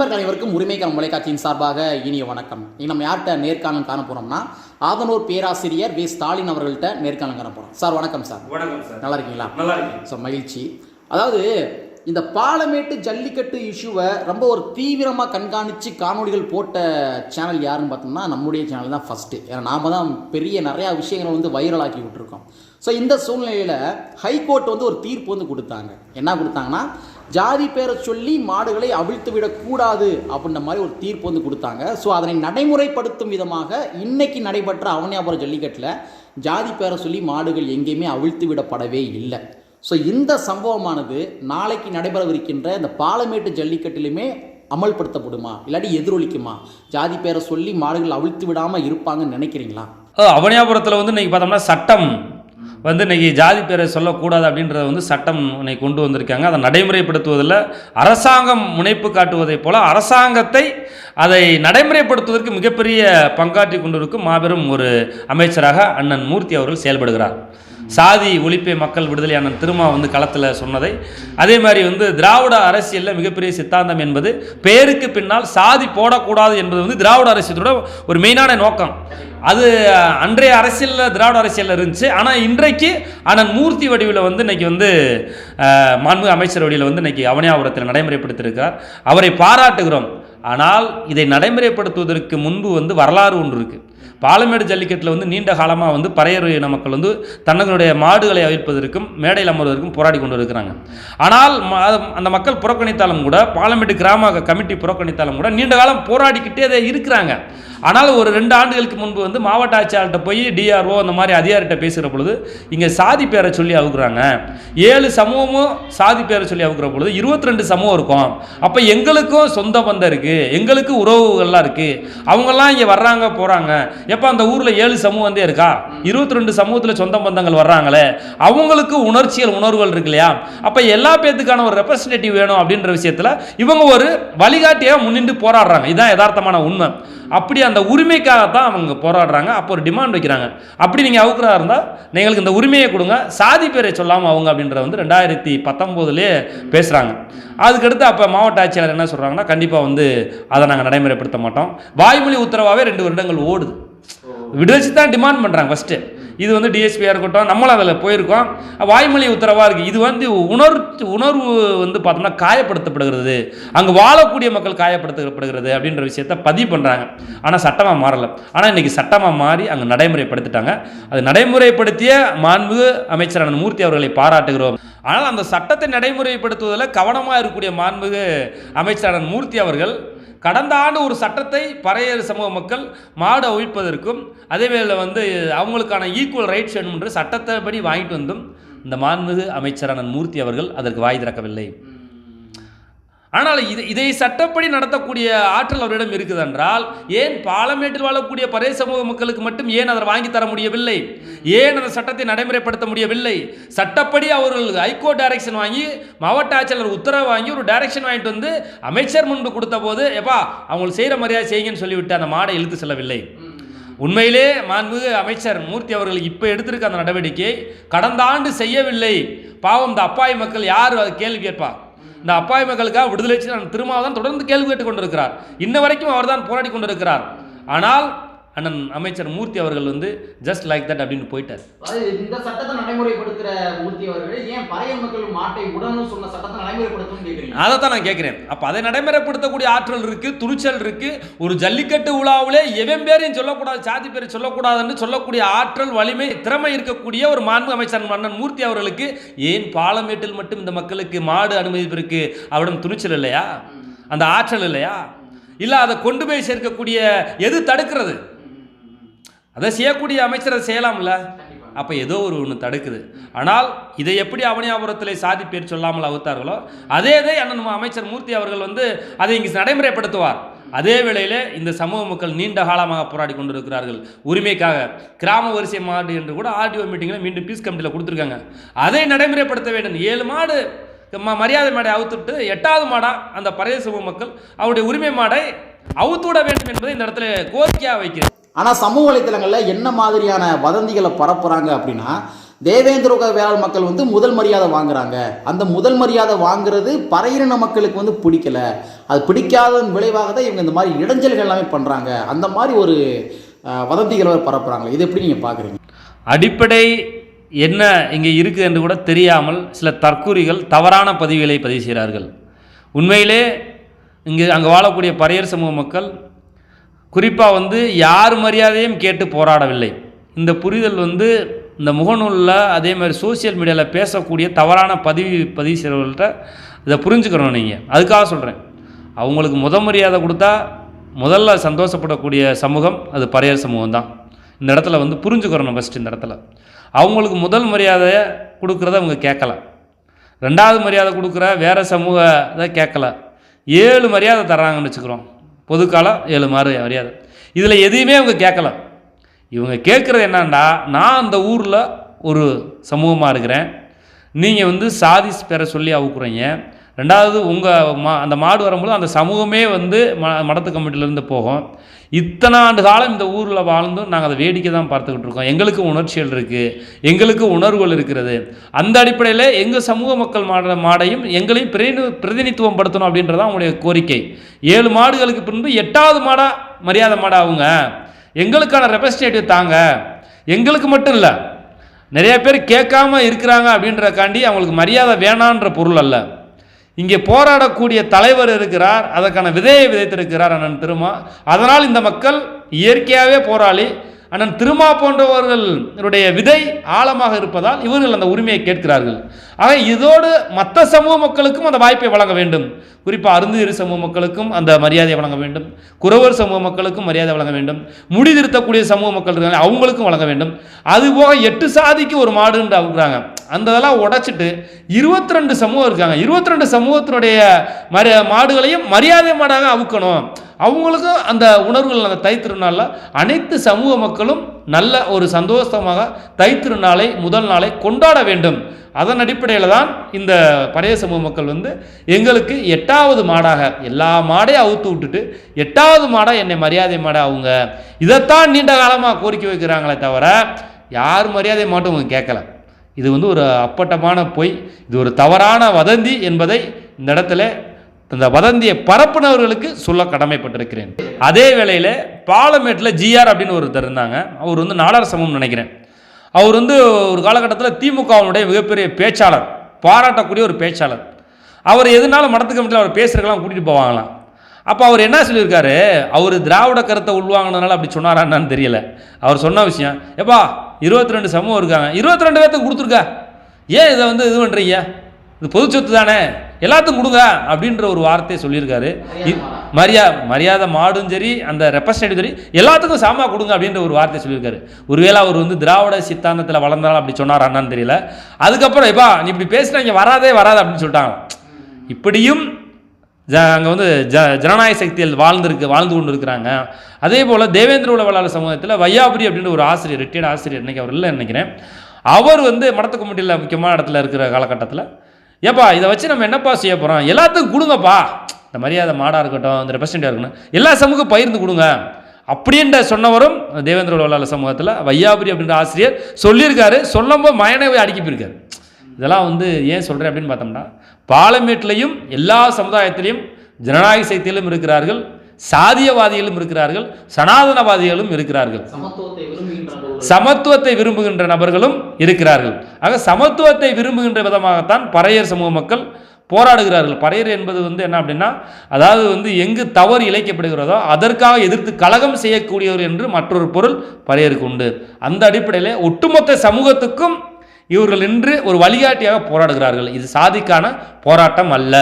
நண்பர்கள் அனைவருக்கும் உரிமைக்கான தொலைக்காட்சியின் சார்பாக இனிய வணக்கம். இன்னைக்கு நம்ம யார்கிட்ட நேர்காணல் காண போறோம்னா ஆதனூர் பேராசிரியர் வே. ஸ்டாலின் அவர்கள்ட்ட நேர்காணல் காண போறோம். சார் வணக்கம் சார். வணக்கம் சார். நல்லா இருக்கீங்களா? நல்லா இருக்கேன். ஸோ மகிழ்ச்சி. அதாவது இந்த பாலமேட்டு ஜல்லிக்கட்டு இஷ்யூவை ரொம்ப ஒரு தீவிரமாக கண்காணித்து காணொளிகள் போட்ட சேனல் யாருன்னு பார்த்தோம்னா நம்முடைய சேனல் தான் ஃபஸ்ட்டு ஏன்னா நாம தான் பெரிய நிறையா விஷயங்களை வந்து வைரலாக்கி விட்டுருக்கோம். ஸோ இந்த சூழ்நிலையில் ஹைகோர்ட் வந்து ஒரு தீர்ப்பு வந்து கொடுத்தாங்க. என்ன கொடுத்தாங்கன்னா ஜாதி பேரை சொல்லி மாடுகளை அவிழ்த்து விடக்கூடாது அப்படின்ற மாதிரி ஒரு தீர்ப்பு வந்து கொடுத்தாங்க. ஸோ அதனை நடைமுறைப்படுத்தும் விதமாக இன்னைக்கு நடைபெற்ற அவனியாபுரம் ஜல்லிக்கட்டில் ஜாதி பேரை சொல்லி மாடுகள் எங்கேயுமே அவிழ்த்து விடப்படவே இல்லை. ஸோ இந்த சம்பவமானது நாளைக்கு நடைபெறவிருக்கின்ற இந்த பாலமேட்டு ஜல்லிக்கட்டிலுமே அமல்படுத்தப்படுமா? இல்லாட்டி எதிரொலிக்குமா? ஜாதி பேரை சொல்லி மாடுகள் அவிழ்த்து விடாமல் இருப்பாங்கன்னு நினைக்கிறீங்களா? அவனியாபுரத்தில் வந்து இன்னைக்கு பார்த்தோம்னா சட்டம் வந்து இன்றைக்கி ஜாதி பேரை சொல்லக்கூடாது அப்படின்றத வந்து சட்டம் இன்னைக்கு கொண்டு வந்திருக்காங்க. அதை நடைமுறைப்படுத்துவதில் அரசாங்கம் முனைப்பு காட்டுவதைப் போல் அரசாங்கத்தை அதை நடைமுறைப்படுத்துவதற்கு மிகப்பெரிய பங்காற்றி கொண்டிருக்கும் மாபெரும் ஒரு அமைச்சராக அண்ணன் மூர்த்தி அவர்கள் செயல்படுகிறார். சாதி ஒழிப்பை மக்கள் விடுதலை திருமா வந்து களத்தில் சொன்னதை. அதே மாதிரி வந்து திராவிட அரசியலில் மிகப்பெரிய சித்தாந்தம் என்பது பேருக்கு பின்னால் சாதி போடக்கூடாது என்பது வந்து திராவிட அரசியலோட ஒரு மெயினான நோக்கம். அது அன்றைய அரசியலில் திராவிட அரசியலில் இருந்துச்சு. ஆனால் இன்றைக்கு அண்ணன் மூர்த்தி வடிவில் வந்து இன்னைக்கு வந்து அஹ், மாண்புமிகு அமைச்சர் வடிவில் வந்து இன்னைக்கு அவனியாபுரத்தில் நடைமுறைப்படுத்தியிருக்கிறார் அவரை பாராட்டுகிறோம். ஆனால் இதை நடைமுறைப்படுத்துவதற்கு முன்பு வந்து வரலாறு ஒன்று இருக்குது பாலமேடு ஜல்லிக்கட்டில் வந்து நீண்ட காலமாக வந்து பறையர் இன மக்கள் வந்து தன்னங்களுடைய மாடுகளை அவிழ்ப்பதற்கும் மேடையில் அமர்வதற்கும் போராடி கொண்டு இருக்கிறாங்க ஆனால் அந்த மக்கள் புறக்கணித்தாலும் கூட பாலமேடு கிராம கமிட்டி புறக்கணித்தாலும் கூட நீண்ட காலம் போராடிக்கிட்டே இருக்கிறாங்க. ஆனால் ஒரு ரெண்டு ஆண்டுகளுக்கு முன்பு வந்து மாவட்ட ஆட்சியாளர்கிட்ட போய் டிஆர்ஓ அந்த மாதிரி அதிகாரிகிட்ட பேசுகிற பொழுது இங்கே சாதி பேரை சொல்லி அவுக்குறாங்க. ஏழு சமூகமும் சாதி பேரை சொல்லி அவுக்குற பொழுது இருபத்தி ரெண்டு சமூகம் இருக்கும். அப்போ எங்களுக்கும் சொந்த பந்தம் இருக்குது எங்களுக்கு உறவுகள்லாம் இருக்குது அவங்கெல்லாம் இங்கே வர்றாங்க போகிறாங்க எப்போ அந்த ஊரில் ஏழு சமூகம் வந்தே இருக்கா? இருபத்தி ரெண்டு சமூகத்தில் சொந்த பந்தங்கள் வர்றாங்களே. அவங்களுக்கு உணர்ச்சியல் உணர்வுகள் இருக்கு இல்லையா? அப்போ எல்லா பேத்துக்கான ஒரு ரெப்ரஸன்டேட்டிவ் வேணும் அப்படின்ற விஷயத்தில் இவங்க ஒரு வழிகாட்டியாக முன்னின்று போராடுறாங்க. இதுதான் யதார்த்தமான உண்மை. அப்படி அந்த உரிமைக்காகத்தான் அவங்க போராடுறாங்க. அப்போ ஒரு டிமாண்ட் வைக்கிறாங்க. அப்படி நீங்கள் அவுக்கிறா இருந்தால் எங்களுக்கு இந்த உரிமையை கொடுங்க. சாதி பேரை சொல்லாமல் அவங்க அப்படின்றத வந்து ரெண்டாயிரத்தி பத்தொம்போதுலேயே பேசுகிறாங்க அதுக்கடுத்து அப்போ மாவட்ட ஆட்சியாளர் என்ன சொல்கிறாங்கன்னா கண்டிப்பாக வந்து அதை நாங்கள் நடைமுறைப்படுத்த மாட்டோம். வாய்மொழி உத்தரவாகவே ரெண்டு வருடங்கள் ஓடுது. விடுதலை தான் டிமாண்ட் பண்ணுறாங்க ஃபஸ்ட்டு இது வந்து டிஎஸ்பியாக இருக்கட்டும் நம்மளும் அதில் போயிருக்கோம். வாய்மொழி உத்தரவாக இருக்குது இது வந்து உணர் உணர்வு வந்து பார்த்தோம்னா காயப்படுத்தப்படுகிறது. அங்கே வாழக்கூடிய மக்கள் காயப்படுத்தப்படுகிறது அப்படின்ற விஷயத்த பதிவு பண்ணுறாங்க ஆனால் சட்டமாக மாறலை. ஆனால் இன்றைக்கி சட்டமாக மாறி அங்கே நடைமுறைப்படுத்திட்டாங்க. அது நடைமுறைப்படுத்திய மாண்புமிகு அமைச்சரான மூர்த்தி அவர்களை பாராட்டுகிறோம். ஆனால் அந்த சட்டத்தை நடைமுறைப்படுத்துவதில் கவனமாக இருக்கக்கூடிய மாண்புமிகு அமைச்சரான மூர்த்தி அவர்கள் கடந்த ஆண்டு ஒரு சட்டத்தை பறையர் சமூக மக்கள் மாடு அவிழ்ப்பதற்கும் அதேவேளை வந்து அவங்களுக்கான ஈக்குவல் ரைட்ஸ் வேணும் என்று சட்டத்தைப்படி வாங்கிட்டு வந்தும் இந்த மாண்புமிகு அமைச்சரான மூர்த்தி அவர்கள் அதற்கு வாய் திறக்கவில்லை. ஆனால் இது இதை சட்டப்படி நடத்தக்கூடிய ஆற்றல் அவரிடம் இருக்குது என்றால் ஏன் பாலமேட்டில் வாழக்கூடிய பறைய சமூக மக்களுக்கு மட்டும் ஏன் அதை வாங்கி தர முடியவில்லை? ஏன் அந்த சட்டத்தை நடைமுறைப்படுத்த முடியவில்லை? சட்டப்படி அவர்கள் ஹைகோர்ட் டைரக்ஷன் வாங்கி மாவட்ட ஆட்சியாளர் உத்தரவு வாங்கி ஒரு டைரக்ஷன் வாங்கிட்டு வந்து அமைச்சர் முன்பு கொடுத்த போது எப்பா அவங்களுக்கு செய்கிற மரியாதை செய்யுங்கன்னு சொல்லிவிட்டு அந்த மாடை இழுத்து செல்லவில்லை. உண்மையிலே மாண்புமிகு அமைச்சர் மூர்த்தி அவர்கள் இப்போ எடுத்திருக்க அந்த நடவடிக்கை கடந்த ஆண்டு செய்யவில்லை. பாவம் இந்த அப்பாவி மக்கள் யார்? கேள்வி கேட்பா. இந்த அப்பாவி மக்களுக்காக விடுதலை நான் திருமாவதான் தொடர்ந்து கேள்வி கேட்டுக் கொண்டிருக்கிறார் இன்ன வரைக்கும் அவர் தான் போராடி கொண்டிருக்கிறார் ஆனால் அண்ணன் அமைச்சர் மூர்த்தி அவர்கள் வந்து ஜஸ்ட் லைக் தட் அப்படின்னு போயிட்டார். இந்த சட்டத்தை நடைமுறைப்படுத்துகிற மூர்த்தி அவர்கள் ஏன் பறைய மக்கள் மாட்டை உடனும் சொன்ன சட்டத்தை நடைமுறைப்படுத்தணும்னு கேட்குறீங்க? அதை தான் நான் கேட்குறேன். அப்போ அதை நடைமுறைப்படுத்தக்கூடிய ஆற்றல் இருக்குது துணிச்சல் இருக்குது ஒரு ஜல்லிக்கட்டு உலாவிலே எவன் பேரையும் சொல்லக்கூடாது சாதி பேரை சொல்லக்கூடாதுன்னு சொல்லக்கூடிய ஆற்றல் வலிமை திறமை இருக்கக்கூடிய ஒரு மாண்பு அமைச்சர் மன்னன் மூர்த்தி அவர்களுக்கு ஏன் பாலமேட்டில் மட்டும் இந்த மக்களுக்கு மாடு அனுமதிப்பிற்கு அவரிடம் துணிச்சல் இல்லையா? அந்த ஆற்றல் இல்லையா? இல்லை அதை கொண்டு போய் சேர்க்கக்கூடிய எது தடுக்கிறது? அதை செய்யக்கூடிய அமைச்சர் அதை செய்யலாம்ல? அப்போ ஏதோ ஒரு ஒன்று தடுக்குது. ஆனால் இதை எப்படி அவனியாபுரத்தில் சாதி பேர் சொல்லாமல் அவுத்தார்களோ அதே இதை அண்ணன் அமைச்சர் மூர்த்தி அவர்கள் வந்து அதை இங்கு நடைமுறைப்படுத்துவார். அதே வேளையில் இந்த சமூக மக்கள் நீண்ட காலமாக போராடி கொண்டிருக்கிறார்கள். உரிமைக்காக கிராம வரிசை மாடு என்று கூட ஆர்டிஓ மீட்டிங்கில் மீண்டும் பீஸ் கமிட்டியில் கொடுத்துருக்காங்க. அதை நடைமுறைப்படுத்த வேண்டும். ஏழு மாடு மரியாதை மாடை அவுத்துட்டு எட்டாவது மாடாக அந்த பழைய சமூக மக்கள் அவருடைய உரிமை மாடை அவுத்துவிட வேண்டும் என்பதை இந்த இடத்துல கோரிக்கையாக வைக்கிறேன். ஆனால் சமூக வலைத்தளங்களில் என்ன மாதிரியான வதந்திகளை பரப்புகிறாங்க அப்படின்னா தேவேந்திர குல மக்கள் வந்து முதல் மரியாதை வாங்குறாங்க. அந்த முதல் மரியாதை வாங்குறது பறையின மக்களுக்கு வந்து பிடிக்கல. அது பிடிக்காதன் விளைவாக தான் இவங்க இந்த மாதிரி இடைஞ்சல்கள் எல்லாமே பண்ணுறாங்க அந்த மாதிரி ஒரு வதந்திகளை பரப்புகிறாங்க இது எப்படி நீங்கள் பார்க்குறீங்க அடிப்படை என்ன இங்கே இருக்குது என்று கூட தெரியாமல் சில தற்கூறிகள் தவறான பதிவுகளை பதிவு செய்கிறார்கள். உண்மையிலே இங்கே அங்கே வாழக்கூடிய பறையர் சமூக மக்கள் குறிப்பாக வந்து யார் மரியாதையும் கேட்டு போராடவில்லை. இந்த புரிதல் வந்து இந்த முகநூலில் அதே மாதிரி சோஷியல் மீடியாவில் பேசக்கூடிய தவறான பதிவு பதிவு செய்கிறவர்கள்ட்ட இதை புரிஞ்சுக்கணும் நீங்கள் அதுக்காக சொல்கிறேன் அவங்களுக்கு முத மரியாதை கொடுத்தா முதல்ல சந்தோஷப்படக்கூடிய சமூகம் அது பறையர் சமூகம் தான். இந்த இடத்துல வந்து புரிஞ்சுக்கிறணும் ஃபஸ்ட் இந்த இடத்துல. அவங்களுக்கு முதல் மரியாதையை கொடுக்குறத அவங்க கேட்கல. ரெண்டாவது மரியாதை கொடுக்குற வேறு சமூக இதை கேட்கல. ஏழு மரியாதை தர்றாங்கன்னு வச்சுக்கிறோம். பொதுக்காலம் ஏழு மாறு மரியாதை. இதில் எதையுமே அவங்க கேட்கல. இவங்க கேட்குறது என்னன்னா நான் அந்த ஊரில் ஒரு சமூகமாக இருக்கிறேன். நீங்கள் வந்து சாதி பெற சொல்லி அவுக்குறீங்க. ரெண்டாவது உங்கள் மா அந்த மாடு வரும்போது அந்த சமூகமே வந்து ம மடத்து கமிட்டிலேருந்து போகும். இத்தனை ஆண்டு காலம் இந்த ஊரில் வாழ்ந்தும் நாங்கள் அதை வேடிக்கை தான் பார்த்துக்கிட்டு இருக்கோம். எங்களுக்கு உணர்ச்சிகள் இருக்குது எங்களுக்கு உணர்வுகள் இருக்கிறது. அந்த அடிப்படையில் எங்கள் சமூக மக்கள் மாட மாடையும் எங்களையும் பிரதினி பிரதிநிதித்துவம் படுத்தணும் அப்படின்றது தான் அவங்களுடைய கோரிக்கை. ஏழு மாடுகளுக்கு பின்பு எட்டாவது மாடாக மரியாதை மாடாக அவங்க. எங்களுக்கான ரெப்ரஸன்டேட்டிவ் தாங்க. எங்களுக்கு மட்டும் இல்லை நிறைய பேர் கேட்காம இருக்கிறாங்க அப்படின்றக்காண்டி அவங்களுக்கு மரியாதை வேணான்ற பொருள் அல்ல. இங்கே போராடக்கூடிய தலைவர் இருக்கிறார் அதற்கான விதையை விதைத்திருக்கிறார் அண்ணன் திருமா. அதனால் இந்த மக்கள் இயற்கையாகவே போராளி. அண்ணன் திருமா போன்றவர்களுடைய விதை ஆழமாக இருப்பதால் இவர்கள் அந்த உரிமையை கேட்கிறார்கள். ஆக இதோடு மற்ற சமூக மக்களுக்கும் அந்த வாய்ப்பை வழங்க வேண்டும். குறிப்பாக அருந்ததிரி சமூக மக்களுக்கும் அந்த மரியாதையை வழங்க வேண்டும். குறவர் சமூக மக்களுக்கும் மரியாதை வழங்க வேண்டும். முடி திருத்தக்கூடிய சமூக மக்கள் இருக்காங்க அவங்களுக்கும் வழங்க வேண்டும். அதுபோக எட்டு சாதிக்கு ஒரு மாடுன்னு அவுக்குறாங்க அந்த இதெல்லாம் உடைச்சிட்டு இருபத்தி ரெண்டு சமூகம் இருக்காங்க. இருபத்தி ரெண்டு சமூகத்தினுடைய மரி மாடுகளையும் மரியாதை மாடாக அவுக்கணும். அவங்களுக்கும் அந்த உணர்வுகள் அந்த தைத்திருநாளில் அனைத்து சமூக மக்களும் நல்ல ஒரு சந்தோஷமாக தைத்திருநாளை முதல் நாளை கொண்டாட வேண்டும். அதன் அடிப்படையில் தான் இந்த பழைய சமூக மக்கள் வந்து எங்களுக்கு எட்டாவது மாடாக எல்லா மாடையும் அவுத்து விட்டுட்டு எட்டாவது மாடாக என்னை மரியாதை மாடாக அவங்க. இதைத்தான் நீண்ட காலமாக கோரிக்கை வைக்கிறாங்களே தவிர யார் மரியாதை மாட்டும் அவங்க கேட்கல. இது வந்து ஒரு அப்பட்டமான பொய். இது ஒரு தவறான வதந்தி என்பதை இந்த இடத்துல இந்த வதந்தியை பரப்புனவர்களுக்கு சொல்ல கடமைப்பட்டிருக்கிறேன். அதே வேளையில் பாலமேட்டில் ஜிஆர் அப்படின்னு ஒருத்தர் இருந்தாங்க. அவர் வந்து நாடார் சமூகம் நினைக்கிறேன். அவர் வந்து ஒரு காலகட்டத்தில் திமுகவினுடைய மிகப்பெரிய பேச்சாளர் பாராட்டக்கூடிய ஒரு பேச்சாளர். அவர் எதுனாலும் மடத்து கமிட்டியில் அவர் பேசுகிறக்கெல்லாம் கூட்டிகிட்டு போவாங்களாம். அப்போ அவர் என்ன சொல்லியிருக்காரு? அவர் திராவிட கருத்தை உள்வாங்கினதுனால அப்படி சொன்னாரான்னு தெரியல. அவர் சொன்ன விஷயம் எப்பா இருபத்தி ரெண்டு சமூகம் இருக்காங்க. இருபத்தி ரெண்டு பேர்த்துக்கு கொடுத்துருக்கா. ஏன் இதை வந்து இது பண்ணுறீங்க இது பொது சொத்து தானே. எல்லாத்துக்கும் கொடுங்க அப்படின்ற ஒரு வார்த்தையை சொல்லியிருக்காரு. மரியா மரியாதை மாடும் சரி அந்த ரெப்ரஸன்டேட்டிவ் சரி எல்லாத்துக்கும் சாமா கொடுங்க அப்படின்ற ஒரு வார்த்தையை சொல்லியிருக்காரு. ஒருவேளை அவர் வந்து திராவிட சித்தாந்தத்தில் வளர்ந்தாலும் அப்படி சொன்னார் அண்ணான்னு தெரியல. அதுக்கப்புறம் எப்பா நீ இப்படி பேசினா இங்கே வராதே வராது அப்படின்னு சொல்லிட்டாங்க இப்படியும் ஜ அங்கே வந்து ஜ ஜனநாயக சக்தியில் வாழ்ந்துருக்கு வாழ்ந்து கொண்டு இருக்கிறாங்க அதே போல் தேவேந்திர உளவாளர் சமூகத்தில் வையாபுரி அப்படின்ற ஒரு ஆசிரியர் ரிட்டையர்ட் ஆசிரியர் இன்னைக்கு அவர் இல்லை நினைக்கிறேன். அவர் வந்து மடத்து கமிட்டியில் முக்கியமான இடத்துல இருக்கிற காலகட்டத்தில் ஏப்பா இதை வச்சு நம்ம என்னப்பா செய்ய போகிறோம் எல்லாத்துக்கும் கொடுங்கப்பா. இந்த மரியாதை மாடாக இருக்கட்டும் இந்த ரெப்ரசன்டேட்டிவ் இருக்கணும் எல்லா சமூகம் பகிர்ந்து கொடுங்க. அப்படின்ற சொன்னவரும் தேவேந்திர உளவாளர் சமூகத்தில் வையாபுரி அப்படின்ற ஆசிரியர் சொல்லியிருக்காரு. சொல்லும்போது மயனை அடுக்கி அடிக்கி போயிருக்காரு. இதெல்லாம் வந்து ஏன் சொல்கிறேன் அப்படின்னு பார்த்தோம்னா பாலமேட்லையும் எல்லா சமுதாயத்திலையும் ஜனநாயக சக்தியிலும் இருக்கிறார்கள் சாதியவாதிகளும் இருக்கிறார்கள் சனாதனவாதிகளும் இருக்கிறார்கள். சமத்துவத்தை விரும்புகின்ற ஒரு சமத்துவத்தை விரும்புகின்ற நபர்களும் இருக்கிறார்கள். ஆக சமத்துவத்தை விரும்புகின்ற விதமாகத்தான் பறையர் சமூக மக்கள் போராடுகிறார்கள். பறையர் என்பது வந்து என்ன அப்படின்னா அதாவது வந்து எங்கு தவறு இழைக்கப்படுகிறதோ அதற்காக எதிர்த்து கலகம் செய்யக்கூடியவர் என்று மற்றொரு பொருள் பறையருக்கு உண்டு. அந்த அடிப்படையில் ஒட்டுமொத்த சமூகத்துக்கும் இவர்கள் நின்று ஒரு வழிகாட்டியாக போராடுகிறார்கள். இது சாதிக்கான போராட்டம் அல்ல.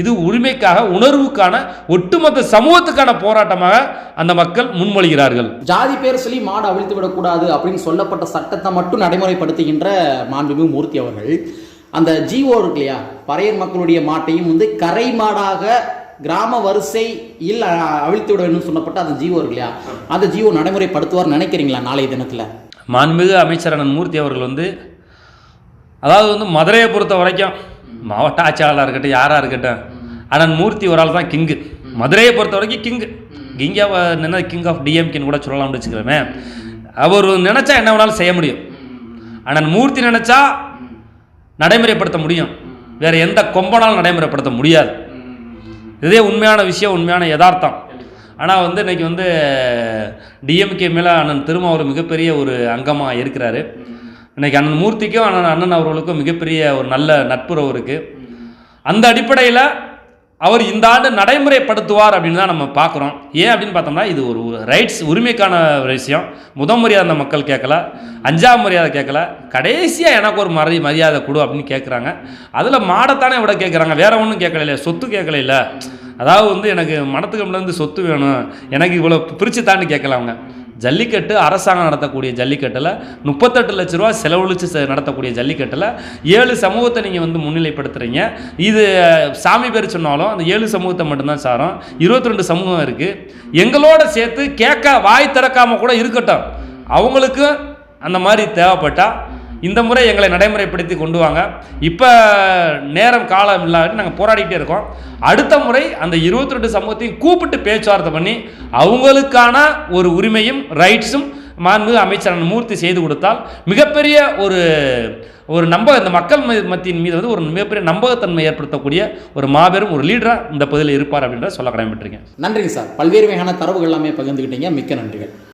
இது உரிமைக்காக உணர்வுக்கான ஒட்டுமொத்த சமூகத்துக்கான போராட்டமாக அந்த மக்கள் முன்மொழிகிறார்கள். ஜாதி பேர் சொல்லி மாடு அவிழ்த்து விடக்கூடாது அப்படின்னு சொல்லப்பட்ட சட்டத்தை மட்டும் நடைமுறைப்படுத்துகின்ற மாண்புமிகு மூர்த்தி அவர்கள் அந்த ஜீவோ இருக்கு இல்லையா? பறையர் மக்களுடைய மாட்டையும் வந்து கரை மாடாக கிராம வரிசையில் அவிழ்த்து விட வேண்டும் சொல்லப்பட்ட அந்த ஜீவோ இருக்கு இல்லையா? அந்த ஜீவோ நடைமுறைப்படுத்துவார் நினைக்கிறீங்களா நாளைய தினத்தில்? மாண்புமிகு அமைச்சர் அண்ணன் மூர்த்தி அவர்கள் வந்து அதாவது வந்து மதுரையை பொறுத்த வரைக்கும் மாவட்ட ஆட்சியாளராக இருக்கட்டும் யாராக இருக்கட்டும் அண்ணன் மூர்த்தி ஒரு ஆள் தான் கிங்கு மதுரையை பொறுத்த வரைக்கும் கிங்கு கிங்காக நினை கிங் ஆஃப் டிஎம்கேன்னு கூட சொல்லலாம்னு வச்சுக்கிறோமே அவர் நினச்சா என்ன வேணாலும் செய்ய முடியும். அண்ணன் மூர்த்தி நினச்சா நடைமுறைப்படுத்த முடியும். வேற எந்த கொம்பனாலும் நடைமுறைப்படுத்த முடியாது. இதே உண்மையான விஷயம் உண்மையான யதார்த்தம். ஆனால் வந்து இன்னைக்கு வந்து டிஎம்கே மேலே அண்ணன் திருமாவூர் மிகப்பெரிய ஒரு அங்கமாக இருக்கிறாரு. இன்றைக்கி அண்ணன் மூர்த்திக்கும் அண்ணன் அண்ணன் அவர்களுக்கும் மிகப்பெரிய ஒரு நல்ல நட்புறவு இருக்குது அந்த அடிப்படையில் அவர் இந்த ஆண்டு நடைமுறைப்படுத்துவார் அப்படின்னு தான் நம்ம பார்க்குறோம். ஏன் அப்படின்னு பார்த்தோம்னா இது ஒரு ரைட்ஸ் உரிமைக்கான ஒரு விஷயம். முத மரியாதை அந்த மக்கள் கேட்கல அஞ்சாம் மரியாதை கேட்கல. கடைசியாக எனக்கு ஒரு மரி மரியாதை கொடு அப்படின்னு கேட்குறாங்க. அதில் மாடத்தானே விட கேட்குறாங்க. வேற ஒன்றும் கேட்கல இல்லை சொத்து கேட்கல இல்லை அதாவது வந்து எனக்கு மனத்துக்கு சொத்து வேணும். எனக்கு இவ்வளோ பிரித்து தாண்டி கேட்கல அவங்க. ஜல்லிக்கட்டு அரசாங்கம் நடத்தக்கூடிய ஜல்லிக்கட்டில் முப்பத்தெட்டு லட்ச ரூபா செலவழித்து நடத்தக்கூடிய ஜல்லிக்கட்டில் ஏழு சமூகத்தை நீங்கள் வந்து முன்னிலைப்படுத்துகிறீங்க இது சாமி பேர் சொன்னாலும் அந்த ஏழு சமூகத்தை மட்டும்தான் சாரும். இருபத்தி ரெண்டு சமூகம் இருக்குது எங்களோட சேர்த்து கேட்க வாய் திறக்காமல் கூட இருக்கட்டும். அவங்களுக்கு அந்த மாதிரி தேவைப்பட்டால் இந்த முறை எங்களை நடைமுறைப்படுத்தி கொண்டு வாங்க. இப்போ நேரம் காலம் இல்லாட்டி நாங்கள் போராடிக்கிட்டே இருக்கோம். அடுத்த முறை அந்த இருபத்தி ரெண்டு சமூகத்தையும் கூப்பிட்டு பேச்சுவார்த்தை பண்ணி அவங்களுக்கான ஒரு உரிமையும் ரைட்ஸும் மாண்பு அமைச்சர் மூர்த்தி செய்து கொடுத்தால் மிகப்பெரிய ஒரு ஒரு நம்ப இந்த மக்கள் மத்தியின் மீது வந்து ஒரு மிகப்பெரிய நம்பகத்தன்மை ஏற்படுத்தக்கூடிய ஒரு மாபெரும் ஒரு லீடராக இந்த பகுதியில் இருப்பார் அப்படின்றத சொல்ல கடமைப்பட்டிருக்கேன். நன்றிங்க சார். பல்வேறு வகையான தரவுகள் எல்லாமே பகிர்ந்துக்கிட்டீங்க மிக்க நன்றிகள்.